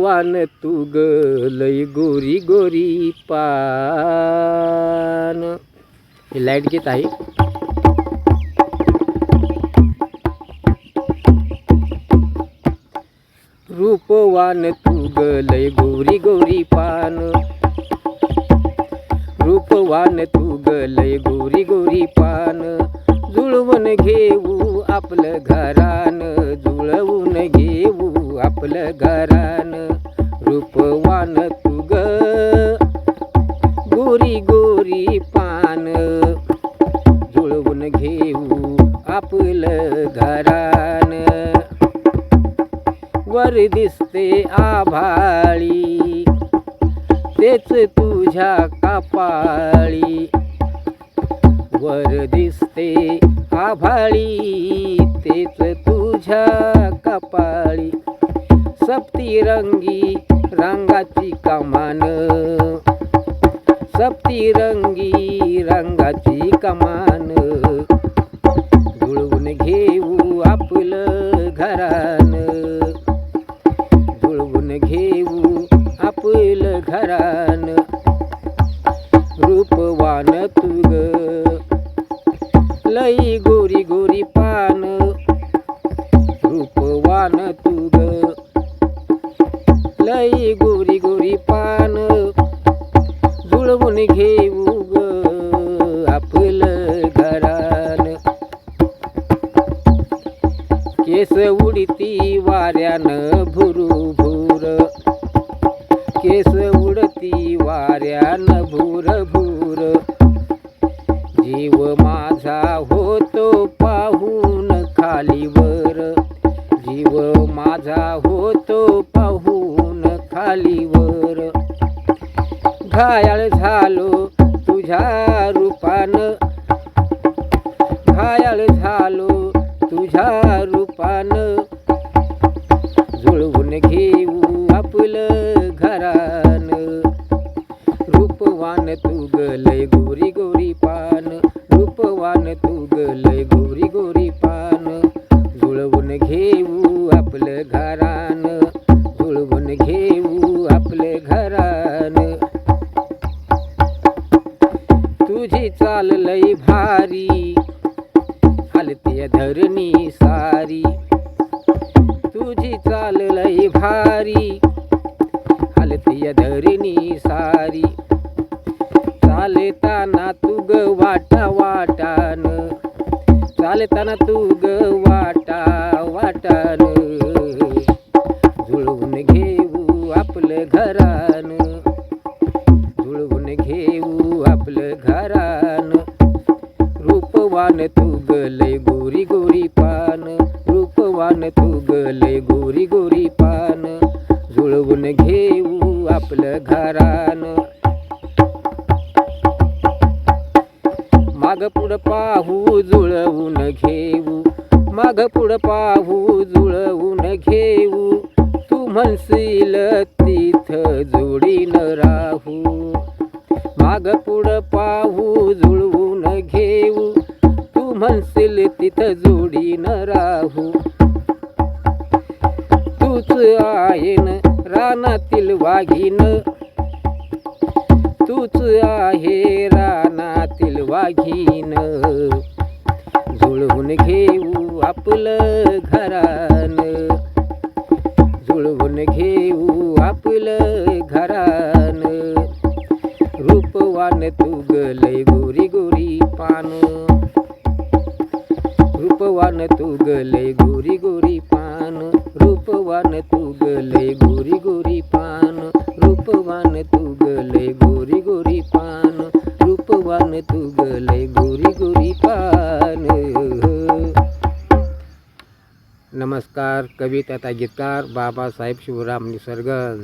वान तू ग लई गोरी गोरी पान. हे लाइट घेत आहे. रूपवान तू लय गोरी गोरी पान. रूपवान तू लय गोरी गोरी पान. जुळवून घेऊ आपलं घरान जुळवून घेऊ आपलं घरान रूपवान तुग गोरी गोरी पान जुळवून घेऊ आपलं घरान. वर दिसते आभाळी तेच तुझ्या कापाळी. वर दिसते आभाळी तेच तुझ्या कपाळी. सप्तिरंगी रंगाची कमान. सप्तिरंगी रंगाची कमान. जुळवून घेऊ आपलं घरान. जुळवून घेऊ आपलं घरान. जुळवून घेऊ ग आपलं घरान. केस उडती वाऱ्यानं भुरू भूर केस उडती वाऱ्यानं भूर भूर जीव माझा होतो पाहून खालीवर. जीव माझा होतो पाहून खालीवर. घायाळ झालो तुझ्या रूपान. घायाळ झालो तुझ्या रूपान. जुळवून घेऊ आपलं घरान. रूपवान तू गलय गोरी गोरी पान. रूपवान तू गलय गोरी गोरी पान. जुळवून घेऊ आपलं घरान चाल लई भारी. हलते धरणी सारी. तुझी चाल लई भारी. हलते धरणी सारी. चालताना तू ग वाटा वाटान. चालताना तू ग वाटा वाटान. जुळवून घेऊ आपलं घरान. जुळवून घेऊ आपलं घरान. रूपवान तू गलय गोरी गोरी पान रूपवान तू गलय गोरी गोरी पान जुळवून घेऊ आपलं घरान. माग पुढं पाहू जुळवून घेऊ माग पुढं पाहू जुळवून घेऊ तू म्हणशील तिथ जोडीन राहू. माग पुढं पाहू जुळवून घेऊ म्हणशील तिथं जोडीन राहू. तूच आहेन रानातील वाघीन. तूच आहे रानातील वाघीन. जुळवून घेऊ आपलं घरान. जुळवून घेऊ आपलं घरान. रूपवान तू गलय गोरी गोरी पान. रूपवान तू गलय गोरी गोरी पान, रूपवान तू गलय गोरी गोरी पान, रूपवान तू गलय गोरी गोरी पान, रूपवान तू गलय गोरी गोरी पान। नमस्कार कवी तथा गीतकार बाबासाहेब शिवराम निसर्गन।